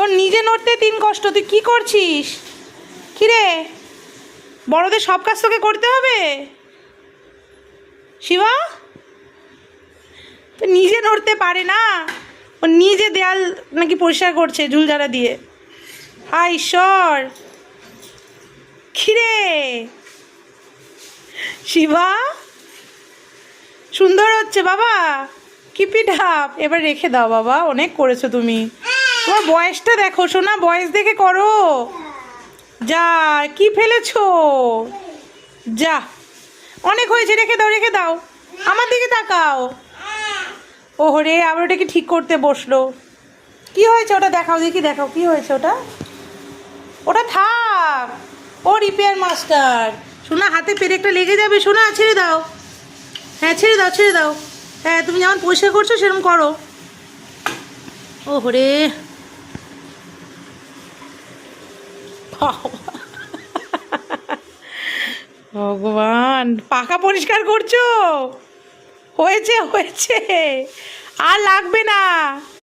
তোর নিজে নড়তে তিন কষ্ট, তুই কি করছিস? কিরে? বড়দের সব কাজ তোকে করতে হবে? শিবা? তো নিজে নড়তে পারে না। ও নিজে দেয়াল নাকি পরিষ্কার করছে ঝুলঝাড়া দিয়ে। হায় ঈশ্বর! খিরে শিবা? সুন্দর হচ্ছে বাবা। কিপি ঢাপ। এবার রেখে দাও বাবা, অনেক করেছ তুমি। তোমার বয়সটা দেখো শোনা বয়স দেখে করো। যা, কি ফেলেছো? যা। অনেক হয়েছে, রেখে দাও রেখে দাও। আমার দিকে তাকাও। ওহরে, আবার ওটাকে ঠিক করতে বসল। কি হয়েছে ওটা? দেখাও, দেখি, দেখাও, কি হয়েছে ওটা? ওটা থাক। ও রিপেয়ার মাস্টার শোনা হাতে পেরেকটা লেগে যাবে। শোনা ছেড়ে দাও। হ্যাঁ ছেড়ে দাও ছেড়ে দাও। হ্যাঁ তুমি যেমন পরিষ্কার করছ, সেরকম করো। ও ভগবান পাখা পরিষ্কার করছ? হয়েছে হয়েছে। আর লাগবে না।